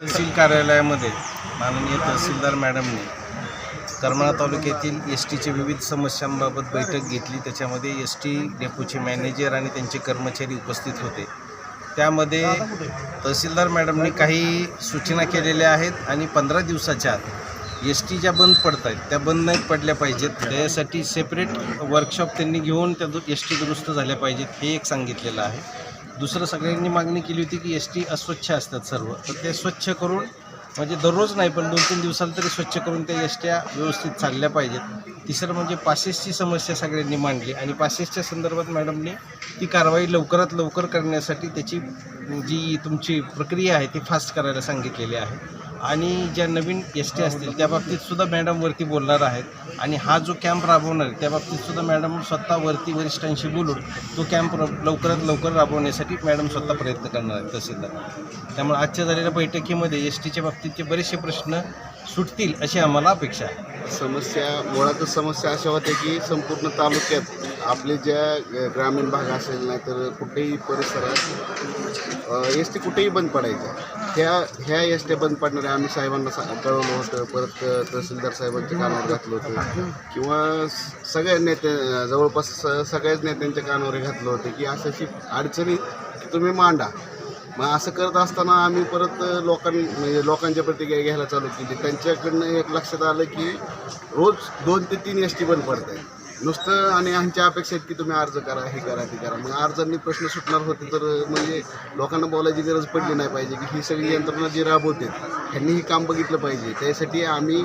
तहसील कार्यालयामध्ये माननीय तहसीलदार मॅडमने करमाळा तालुक्यातील एस टीच्या विविध समस्यांबाबत बैठक घेतली. त्याच्यामध्ये एस टी डेपोचे मॅनेजर आणि त्यांचे कर्मचारी उपस्थित होते. त्यामध्ये तहसीलदार मॅडमनी काही सूचना केलेल्या आहेत आणि पंधरा दिवसाच्या आत एस टी ज्या बंद पडत आहेत त्या बंद नाही पडल्या पाहिजेत. त्यासाठी सेपरेट वर्कशॉप त्यांनी घेऊन त्या एस टी दुरुस्त झाल्या पाहिजेत हे एक सांगितलेलं आहे. दुसरं सगळ्यांनी मागणी केली होती की एस टी अस्वच्छ असतात सर्व. तर ते स्वच्छ करून म्हणजे दररोज नाही पण दोन तीन दिवसाला तरी स्वच्छ करून त्या एस ट्या व्यवस्थित चालल्या पाहिजेत. तिसरं म्हणजे पासेसची समस्या सगळ्यांनी मांडली आणि पासेसच्या संदर्भात मॅडमनी ती कारवाई लवकरात लवकर करण्यासाठी त्याची जी तुमची प्रक्रिया आहे ती फास्ट करायला सांगितलेली आहे. आणि ज्या नवीन एस टी असतील त्या बाबतीत सुद्धा बोलणार आहेत. आणि हा जो कॅम्प राबवणार आहे त्या बाबतीतसुद्धा मॅडम स्वतः वरती वरिष्ठांशी बोलून तो कॅम्प लवकरात लवकर राबवण्यासाठी मॅडम स्वतः प्रयत्न करणार आहेत तहसीलदार. त्यामुळे आजच्या झालेल्या बैठकीमध्ये एस टीच्या बाबतीतचे बरेचसे प्रश्न सुटतील अशी आम्हाला अपेक्षा आहे. समस्या मुळातच समस्या अशा होत्या की संपूर्ण तालुक्यात आपले ज्या ग- ग्रामीण भाग असेल नाही तर कुठेही परिसरात एस टी कुठेही बंद पडायचं. ह्या ह्या एस टी बंद पडणाऱ्या आम्ही साहेबांना सा कळवलं होतं. परत तहसीलदार साहेबांच्या कानावर घातलं होतं. किंवा सगळ्या नेते जवळपास स- सगळ्याच नेत्यांच्या कानावर घातलं होतं की अशा अशी अडचणी तुम्ही मांडा. मग असं करत असताना आम्ही परत लोकां म्हणजे लोकांच्या प्रतिक्रिया घ्यायला चालू केली. त्यांच्याकडनं एक लक्षात आलं की रोज दोन ते तीन एस टी बंद पडत आहे नुसतं आणि आमच्या अपेक्षा आहेत की तुम्ही अर्ज करा हे करा ते करा. मग अर्जांनी प्रश्न सुटणार होते तर म्हणजे लोकांना बोलायची गरज पडली नाही पाहिजे की ही सगळी यंत्रणा जी राबवते ह्यांनी हे काम बघितलं पाहिजे. त्यासाठी आम्ही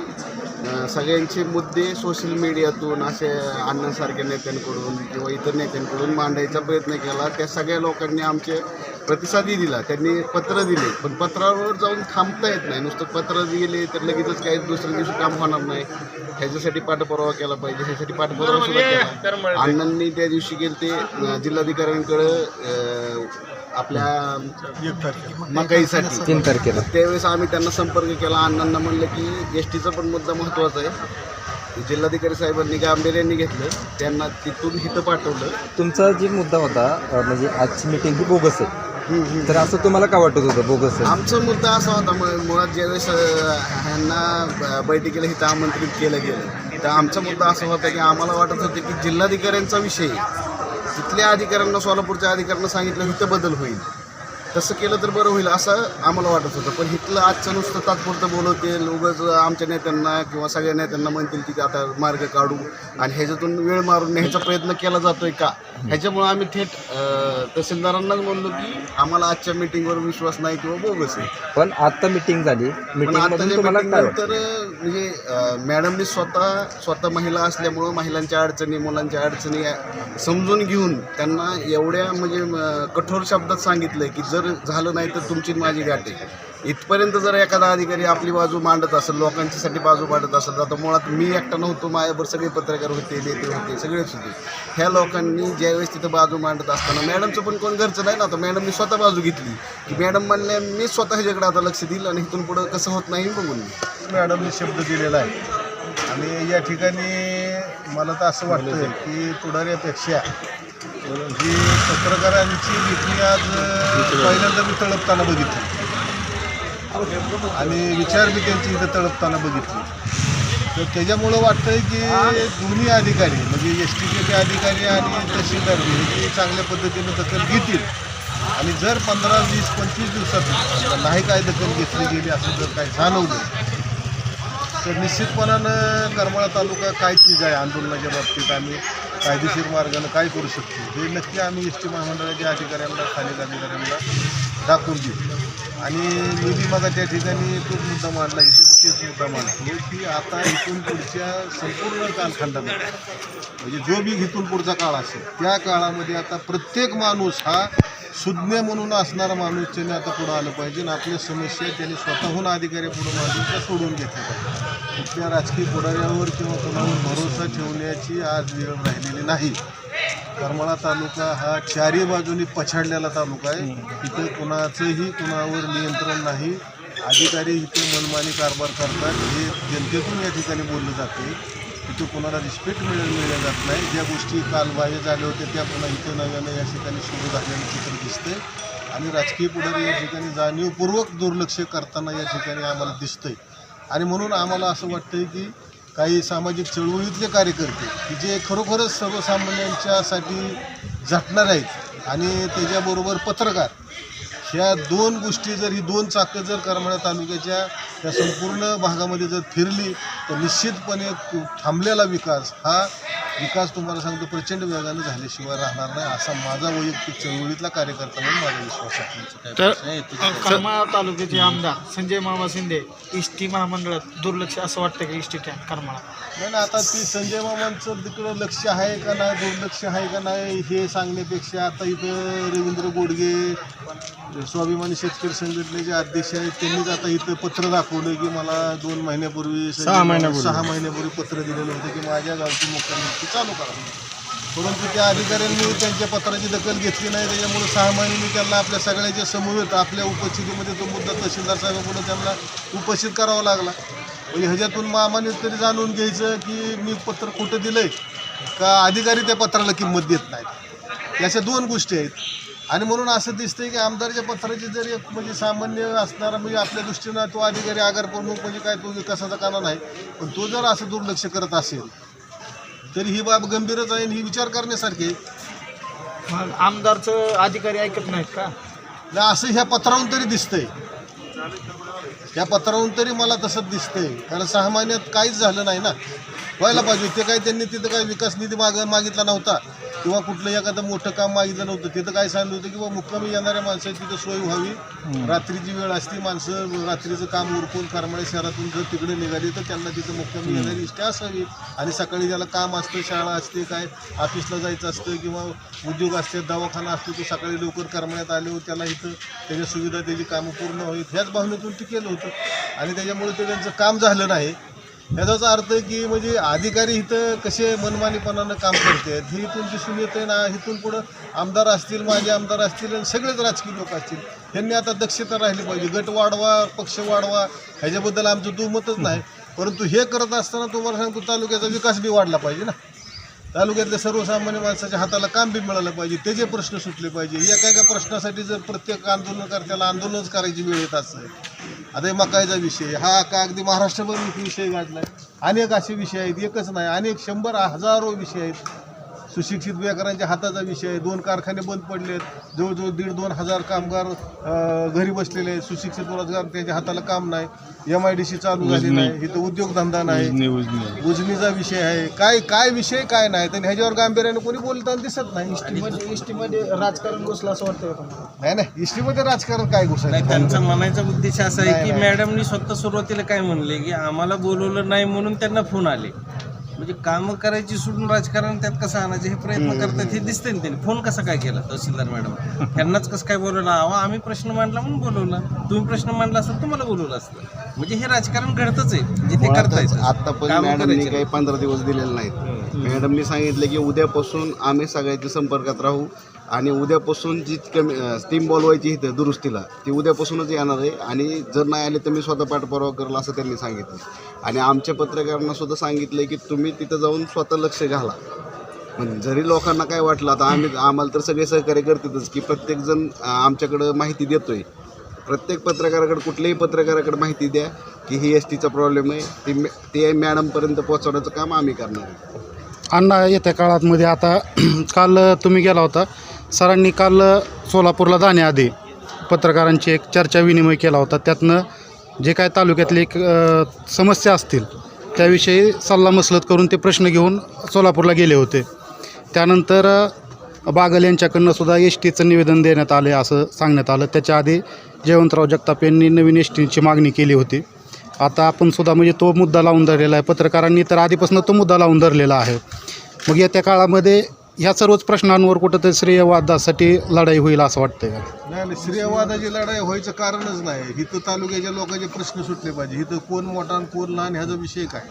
सगळ्यांचे मुद्दे सोशल मीडियातून असे अण्णासारख्या नेत्यांकडून किंवा इतर नेत्यांकडून मांडायचा प्रयत्न केला. त्या सगळ्या लोकांनी आमचे प्रतिसादही दिला. त्यांनी पत्र दिले. पण पत्रावर जाऊन थांबता येत नाही. नुसतं पत्र दिले तर लगेचच काही दुसऱ्या दिवशी काम होणार नाही. ह्याच्यासाठी पाठपुरावा केला पाहिजे. ह्यासाठी पाठपुरावा सुद्धा केला. अण्णांनी त्या दिवशी गेले ते जिल्हाधिकाऱ्यांकडं आपल्या मकाईसाठी. तीन तारखेला. त्यावेळेस आम्ही त्यांना संपर्क केला. अण्णांना म्हणलं की एस टीचा पण मुद्दा महत्त्वाचा आहे. जिल्हाधिकारी साहेबांनी गांभीर्याने घेतलं. त्यांना तिथून हिथं पाठवलं. तुमचा जी मुद्दा होता म्हणजे आजची मीटिंग ही बोगस आहे. तर असं तुम्हाला का वाटत होतं बोगस आहे? आमचा मुद्दा असा होता मु- मुळात ज्यावेळेस ह्यांना ब- बैठकीला इथं आमंत्रित केलं गेलं तर आमचा मुद्दा असा होता की आम्हाला वाटत होतं की जिल्हाधिकाऱ्यांचा विषय तिथल्या अधिकाऱ्यांना सोलापूरच्या अधिकाऱ्यांना सांगितलं इथं बदल होईल. तसं केलं तर बरं होईल असं आम्हाला वाटत होतं. पण इथलं आजचं नुसतं तात्पुरतं बोलवतील उगाच आमच्या नेत्यांना किंवा सगळ्या नेत्यांना म्हणतील की आता मार्ग काढू आणि ह्याच्यातून वेळ मारून न्यायचा प्रयत्न केला जातोय का? ह्याच्यामुळे आम्ही थेट तहसीलदारांनाच म्हणलो की आम्हाला आजच्या मिटिंगवर विश्वास नाही किंवा बोगस आहे. पण आता मीटिंग झाली. पण म्हणजे मॅडमनी स्वतः स्वतः महिला असल्यामुळं महिलांच्या अडचणी मुलांच्या अडचणी समजून घेऊन त्यांना एवढ्या म्हणजे कठोर शब्दात सांगितलं की जर झालं नाही तर तुमची माझी गाठ आहे. इथपर्यंत जर एखादा अधिकारी आपली बाजू मांडत असेल लोकांच्यासाठी बाजू मांडत असेल तर मुळात मी एकटा नव्हतो माझ्यावर सगळे पत्रकार होते नेते होते सगळेच होते. ह्या लोकांनी ज्यावेळेस तिथं बाजू मांडत असताना मॅडमचं पण कोण घरचं नाही ना आता मॅडमनी स्वतः बाजू घेतली. की मॅडम म्हणल्या मी स्वतः ह्याच्याकडे आता लक्ष दिलं आणि इथून पुढं कसं होत नाही बघून. मी मॅडमने शब्द दिलेला आहे. आणि या ठिकाणी मला तर असं वाटतं की पुढाऱ्यापेक्षा ही पत्रकारांची भीती आज पहिल्यांदा मी तळपताना बघितली. आणि विचार मी त्यांची इथं तळपताना बघितली. तर त्याच्यामुळं वाटतंय की दोन्ही अधिकारी म्हणजे एस टीचे अधिकारी आणि तहसीलदार हे चांगल्या पद्धतीनं दखल घेतील. आणि जर पंधरा वीस पंचवीस दिवसात नाही काय दखल घेतली गेली असं जर काही जाणवलं तर निश्चितपणानं करमाळा तालुका काय चीज आहे आंदोलनाच्या बाबतीत? आम्ही कायदेशीर मार्गानं काय करू शकतो हे नक्की आम्ही एस टी महामंडळाच्या अधिकाऱ्यांना स्थानिक अधिकाऱ्यांना दाखवून देऊ. आणि मी बी मग त्या ठिकाणी तोच मुद्दा मांडला इथे तेच मुद्दा मांडतो की आता इथून पुढच्या संपूर्ण कालखंडामध्ये म्हणजे जो बी इथून पुढचा काळ असेल त्या काळामध्ये आता प्रत्येक माणूस हा सुज्ञ म्हणून असणारा माणूस त्याने आता पुढं आलं पाहिजे आणि आपल्या समस्या त्याने स्वतःहून अधिकारी पुढं मांडून त्या सोडून घेतल्या पाहिजे कुठल्या राजकीय पुढाऱ्यावर किंवा कोणावर भरोसा ठेवण्याची आज वेळ राहिलेली नाही. करमाळा तालुका हा चारही बाजूनी पछाडलेला तालुका आहे. इथं कुणाचंही कुणावर नियंत्रण नाही. अधिकारी इथे मनमानी कारभार करतात. हे जनतेतून या ठिकाणी बोललं जाते. तिथे कोणाला रिस्पेक्ट मिळेल मिळल्या जात नाही. ज्या गोष्टी कालबाह्य झाल्या होत्या त्या पुन्हा इथे नव्यानं या ठिकाणी सुरू झालेलं चित्र दिसतंय. आणि राजकीय पुढारी या ठिकाणी जाणीवपूर्वक दुर्लक्ष करताना या ठिकाणी आम्हाला दिसतंय. आणि म्हणून आम्हाला असं वाटतंय की काही सामाजिक चळवळीतले कार्यकर्ते की जे खरोखरच सर्वसामान्यांच्यासाठी झटणार आहेत आणि त्याच्याबरोबर पत्रकार ह्या दोन गोष्टी जर ही दोन चाकं जर करमाळा तालुक्याच्या या संपूर्ण भागामध्ये जर फिरली तर निश्चितपणे थांबलेला विकास हा विकास तुम्हाला सांगतो प्रचंड वेगानं झाल्याशिवाय राहणार नाही असा माझा वैयक्तिक चळवळीतला कार्यकर्ता म्हणून माझा विश्वास आहे. तर करमाळा तालुक्याचे आमदार संजय मामा शिंदे एस टी महामंडळात दुर्लक्ष असं वाटतं की एस टी करमाळा? नाही ना आता ती संजय मामांचं तिकडं लक्ष आहे का नाही दुर्लक्ष आहे का नाही हे सांगण्यापेक्षा आता इथं रवींद्र गोडगे स्वाभिमानी शेतकरी संघटनेचे अध्यक्ष आहेत त्यांनीच आता इथं पत्र दाखवलं की मला दोन महिन्यापूर्वी सहा महिन्यापूर्वी. सहा महिन्यापूर्वी पत्र दिलेलं होतं की माझ्या गावची मुख्यमंत्री चालू करा. परंतु त्या अधिकाऱ्यांनी त्यांच्या पत्राची दखल घेतली नाही त्याच्यामुळे सहा महिन्यांनी त्यांना आपल्या सगळ्याच्या समवेत आपल्या उपस्थितीमध्ये तो मुद्दा तहसीलदार साहेबांकडून त्यांना उपस्थित करावा लागला. म्हणजे ह्याच्यातून मामाने तरी जाणून घ्यायचं की मी पत्र कुठं दिलंय का अधिकारी त्या पत्राला किंमत देत नाहीत. याच्या दोन गोष्टी आहेत. आणि म्हणून असं दिसतंय की आमदारच्या पत्राची जर एक म्हणजे सामान्य असणारा म्हणजे आपल्या दृष्टीनं तो अधिकारी आगार प्रमुख म्हणजे काय तो विकासाचा कारण नाही पण तो जर असं दुर्लक्ष करत असेल तरी ही बाब गंभीरच आहे आणि ही विचार करण्यासारखी आहे. मग आमदारचं अधिकारी ऐकत नाहीत का? नाही असं ह्या पत्रावरून तरी दिसतंय. या पत्रावरून तरी मला तसंच दिसतंय. कारण सहा महिन्यात काहीच झालं नाही ना. व्हायला पाहिजे ते काय त्यांनी तिथं काय विकास निधी माग मागितला नव्हता. किंवा कुठलं एखादं मोठं काम मागितलं नव्हतं तिथं काय सांगितलं होतं किंवा मुक्कामी येणाऱ्या माणसाची तिथं सोय व्हावी. रात्रीची वेळ असती माणसं रात्रीचं काम उरकून करमाळे शहरातून जर तिकडे निघाली तर त्यांना तिथं मुक्कामी येणारी इष्ट असावी. आणि सकाळी ज्याला काम असतं शाळा असते काय ऑफिसला जायचं असतं किंवा उद्योग असते दवाखाना असतो तो सकाळी लवकर करमण्यात आले त्याला इथं त्याच्या सुविधा त्याची कामं पूर्ण होईल. ह्याच भावनेतून ते केलं होतं. आणि त्याच्यामुळे ते त्यांचं काम झालं नाही. ह्याचाच अर्थ की म्हणजे अधिकारी इथं कसे मनमानीपणानं काम करते? हे इथून दिसून येते ना इथून पुढं आमदार असतील माझे आमदार असतील आणि सगळेच राजकीय लोक असतील. ह्यांनी आता दक्षता राहिली पाहिजे. गट वाढवा पक्ष वाढवा ह्याच्याबद्दल आमचं दुमतच नाही. परंतु हे करत असताना तुम्हाला सांगतो तालुक्याचा विकास बी वाढला पाहिजे ना. तालुक्यातल्या सर्वसामान्य माणसाच्या हाताला काम बी मिळालं पाहिजे त्याचे प्रश्न सुटले पाहिजे एका एका प्रश्नासाठी जर प्रत्येक आंदोलनकर्त्याला आंदोलनच करायची वेळ येत असं आता हे मकायचा विषय हा का अगदी महाराष्ट्रभर विषय गाजलाय अनेक असे विषय आहेत एकच नाही अनेक शंभर हजारो विषय आहेत. सुशिक्षित बेकारांच्या हाताचा विषय आहे. दोन कारखाने बंद पडले आहेत जवळजवळ दीड दोन हजार कामगार घरी बसलेले आहेत. सुशिक्षित रोजगार त्यांच्या हाताला काम नाही. एम आय डी सी चालू झाली नाही इथं उद्योगधंदा नाही. उजनीचा विषय आहे. काय काय विषय काय नाही. तर ह्याच्यावर गांभीर्याने कोणी बोलताना दिसत नाही. मध्ये एस टीमध्ये राजकारण घुसलं असं वाटतं नाही नाही. इस्टीमध्ये राजकारण काय नाही घुसायचं त्यांचा म्हणायचा उद्देश असा आहे की. मॅडमनी स्वतः सुरुवातीला काय म्हणले की आम्हाला बोलवलं नाही म्हणून त्यांना फोन आले. म्हणजे कामं करायची सोडून राजकारण त्यात कसं आणायचे? हे प्रयत्न करतात हे दिसते ना त्यांनी. फोन कसा काय केला तहसीलदार मॅडम? त्यांनाच कसं काय बोलवलं? अहो आम्ही प्रश्न मांडला म्हणून बोलवला. तुम्ही प्रश्न मांडला असता तुम्हाला बोलवलं असतं. म्हणजे हे राजकारण घडतच आहे. म्हणजे ते करतायत आता पण कामं मॅडमनी करायची. काही पंधरा दिवस दिलेले नाहीत. मॅडमनी सांगितलं की उद्यापासून आम्ही सगळ्याच्या संपर्कात राहू. आणि उद्यापासून जी कमी टीम बोलवायची इथं दुरुस्तीला ती उद्यापासूनच येणार आहे. आणि जर नाही आले तर मी स्वतः पाठपुरावा करेल असं त्यांनी सांगितलं. आणि आमच्या पत्रकारांना सुद्धा सांगितलं की तुम्ही तिथं जाऊन स्वतः लक्ष घाला. म्हणजे जरी लोकांना काय वाटलं आता आम्ही आम्हाला तर सगळे सहकार्य करतातच की प्रत्येकजण आमच्याकडं माहिती देतोय. प्रत्येक पत्रकाराकडे कुठल्याही पत्रकाराकडे माहिती द्या की ही एस टीचा प्रॉब्लेम आहे. ती मॅ- ते मॅडमपर्यंत पोहोचवण्याचं काम आम्ही करणार आहे. अण्णा येत्या काळातमध्ये आता काल तुम्ही गेला होता. सरांनी काल सोलापूरला जाण्याआधी पत्रकारांची एक चर्चा विनिमय केला होता. त्यातनं जे काय तालुक्यातली एक समस्या असतील त्याविषयी सल्लामसलत करून ते प्रश्न घेऊन सोलापूरला गेले होते. त्यानंतर बागल यांच्याकडनं सुद्धा एस टीचं निवेदन देण्यात आले असं सांगण्यात आलं. त्याच्या आधी जयवंतराव जगताप यांनी नवीन एस टीची मागणी केली होती. आता आपण सुद्धा म्हणजे तो मुद्दा लावून धरलेला आहे. पत्रकारांनी तर आधीपासून तो मुद्दा लावून धरलेला आहे. मग येत्या काळामध्ये ह्या सर्वच प्रश्नांवर कुठंतरी श्रेयवादासाठी लढाई होईल असं वाटतंय. का नाही नाही श्रेयवादाची लढाई व्हायचं कारणच नाही. इथं तालुक्याच्या लोकांचे प्रश्न सुटले पाहिजे. इथं कोण मोठा आणि कोण लहान ह्याचा विषय काय?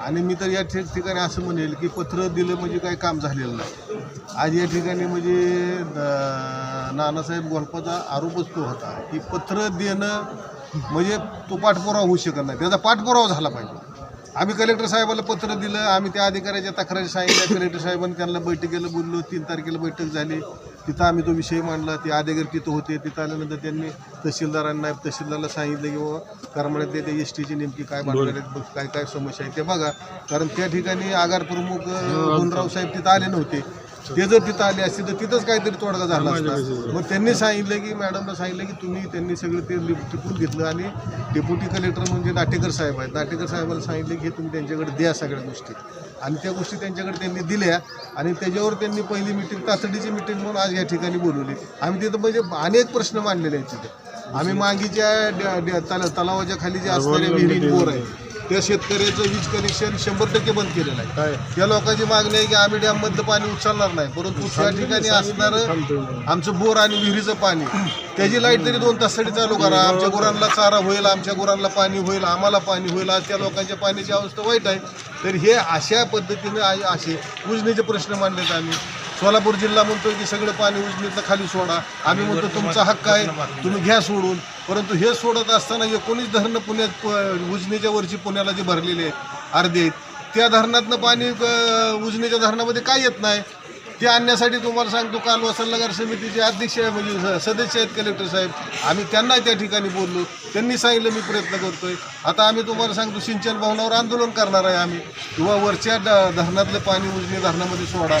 आणि मी तर या ठिकाणी असं म्हणेल की पत्र दिलं म्हणजे काही काम झालेलं नाही. आज या ठिकाणी म्हणजे द- नानासाहेब गोल्पाचा आरोपच तो होता की पत्र देणं म्हणजे तो पाठपुरावा होऊ शकत नाही. त्याचा पाठपुरावा झाला पाहिजे. आम्ही कलेक्टर साहेबाला पत्र दिलं आम्ही त्या अधिकाऱ्याच्या तक्रारी सांगितल्या. कलेक्टर साहेबांनी त्यांना बैठकीला बोललो. तीन तारखेला बैठक झाली. तिथं आम्ही तो विषय मांडला. ते आदेगर तिथं होते. तिथं आल्यानंतर त्यांनी तहसीलदारांना नायब तहसीलदारला सांगितलं की बाबा करमाळ्यातले ते एस टीची नेमकी काय भानगड आहेत काय काय समस्या आहे ते बघा. कारण त्या ठिकाणी आगार प्रमुख अं, गुणराव साहेब तिथं आले नव्हते. ते जर तिथं आले असते तर तिथंच काहीतरी तोडगा झाला असता. मग त्यांनी सांगितलं की मॅडमला सांगितलं की तुम्ही त्यांनी सगळं ते टिपून घेतलं आणि डेप्युटी कलेक्टर म्हणजे नाटेकर साहेब आहेत. नाटेकर साहेबाला सांगितलं की तुम्ही त्यांच्याकडे द्या सगळ्या गोष्टी. आणि त्या गोष्टी त्यांच्याकडे त्यांनी दिल्या आणि त्याच्यावर त्यांनी पहिली मिटिंग तातडीची मिटिंग म्हणून आज या ठिकाणी बोलवली. आम्ही तिथं म्हणजे अनेक प्रश्न मांडलेले आहेत तिथे. आम्ही मागीच्या तलावाच्या खाली जे असणारे विहिरी बोर आहे त्या शेतकऱ्याचं वीज कनेक्शन शंभर टक्के बंद केलेलं आहे. त्या लोकांची मागणी आहे की आम्ही डॅममधलं पाणी उचलणार नाही परंतु त्या ठिकाणी असणारं आमचं बोर आणि विहिरीचं पाणी. त्याची लाइट तरी दोन तासासाठी चालू करा. आमच्या गुरांना चारा होईल आमच्या गुरांना पाणी होईल आम्हाला पाणी होईल. आज त्या लोकांच्या पाण्याची अवस्था वाईट आहे. तर हे अशा पद्धतीने असे उजनीचे प्रश्न मांडलेत आम्ही. सोलापूर जिल्हा म्हणतो की सगळं पाणी उजनीतलं खाली सोडा. आम्ही म्हणतो तुमचा हक्क आहे तुम्ही घ्या सोडून. परंतु हे सोडत असताना एकोणीस धरणं पुण्यात प- उजनीच्या वरची पुण्याला जे भरलेले आहेत अर्धे आहेत त्या धरणातनं पाणी उजनीच्या धरणामध्ये काय येत नाही? ते आणण्यासाठी तुम्हाला सांगतो काल वसलनगर समितीचे अध्यक्ष आहे म्हणजे सदस्य आहेत कलेक्टर साहेब. आम्ही त्यांना त्या ठिकाणी बोललो. त्यांनी सांगितलं मी प्रयत्न करतोय. आता आम्ही तुम्हाला सांगतो सिंचन भवनावर आंदोलन करणार आहे आम्ही. किंवा वरच्या ड धरणातलं पाणी उजनी धरणामध्ये सोडा.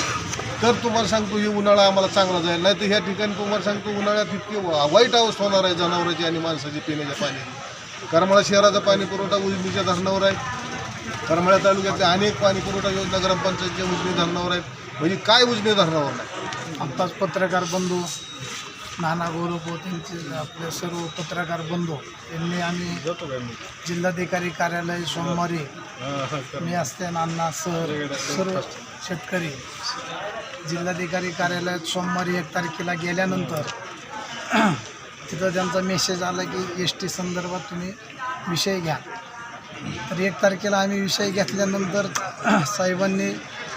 तर तुम्हाला सांगतो ही उन्हाळा आम्हाला चांगला जाईल. नाही तर ह्या ठिकाणी तुम्हाला सांगतो उन्हाळ्यात इतकी वाईट अवस्था होणार आहे जनावरांची आणि माणसाची पिण्याच्या पाण्याची करमाळा शहराचा पाणी पुरवठा उजनीच्या धरणावर आहे. करमाळा तालुक्यातल्या अनेक पाणी पुरवठा योजना ग्रामपंचायतच्या उजनी धरणावर आहेत. म्हणजे काय उजनी धरणावर नाही? आत्ताच पत्रकार बंधू नाना गोरोपो त्यांचे आपले सर्व पत्रकार बंधू यांनी आम्ही जिल्हाधिकारी कार्यालय सोमवारी मी असते नाना सर सर्व शेतकरी जिल्हाधिकारी कार्यालयात सोमवारी एक तारखेला गेल्यानंतर तिथं त्यांचा मेसेज आला की एस टी संदर्भात तुम्ही विषय घ्या. तर एक तारखेला आम्ही विषय घेतल्यानंतर साहेबांनी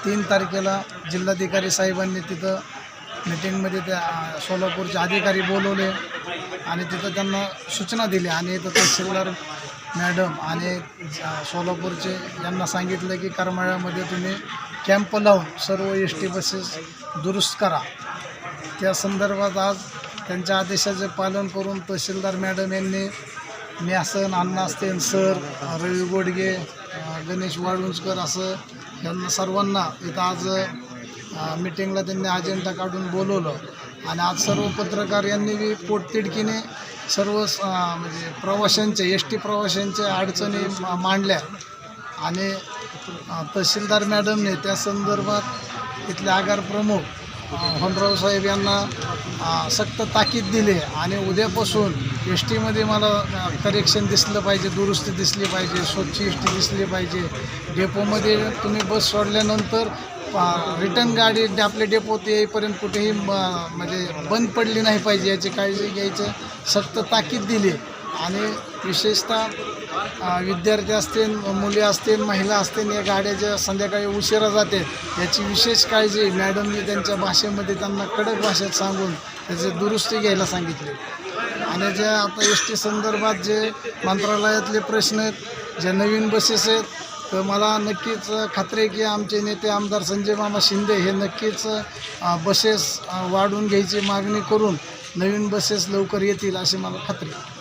तीन तारखेला जिल्हाधिकारी साहेबांनी तिथं मिटिंगमध्ये त्या सोलापूरचे अधिकारी बोलवले आणि तिथं त्यांना सूचना दिल्या आणि इथं तहसीलदार मॅडम आणि सोलापूरचे यांना सांगितलं की करमाळ्यामध्ये तुम्ही कॅम्प लावून सर्व एस टी बसेस दुरुस्त करा. त्या संदर्भात आज त्यांच्या आदेशाचे पालन करून तहसीलदार मॅडम यांनी मी असं अण्णा सर रवी गोडगे गणेश वाळुंजकर असं यांना सर्वांना इथं आज मिटिंगला त्यांनी अजेंडा काढून बोलवलं. आणि आज सर्व पत्रकार यांनी बी पोटतिडकीने सर्व म्हणजे प्रवाशांच्या एस टी प्रवाशांच्या अडचणी मा- मांडल्या. आणि तहसीलदार मॅडमने त्या संदर्भात इथले आगार प्रमुख होनराव साहेब यांना सक्त ताकीद दिली. आणि उद्यापासून एस टीमध्ये मला करेक्शन दिसलं पाहिजे दुरुस्ती दिसली पाहिजे स्वच्छ एस टी दिसली पाहिजे. डेपोमध्ये तुम्ही बस सोडल्यानंतर रिटर्न गाडी आपले डेपोत येईपर्यंत कुठेही म- म्हणजे बंद पडली नाही पाहिजे याची काळजी घ्यायचं सक्त ताकीद दिली. आणि विशेषतः विद्यार्थी असतील मुली असतील महिला असतील या गाड्या ज्या संध्याकाळी उशिरा जाते याची विशेष काळजी मॅडमनी त्यांच्या भाषेमध्ये त्यांना कडक भाषेत सांगून त्याची दुरुस्ती घ्यायला सांगितली. आणि ज्या आता एस टी संदर्भात जे मंत्रालयातले प्रश्न आहेत ज्या नवीन बसेस आहेत तर मला नक्कीच खात्री आहे की आमचे नेते आमदार संजय मामा शिंदे हे नक्कीच बसेस वाढून वाढवून घ्यायची मागणी करून नवीन बसेस लवकर येतील अशी मला खात्री आहे.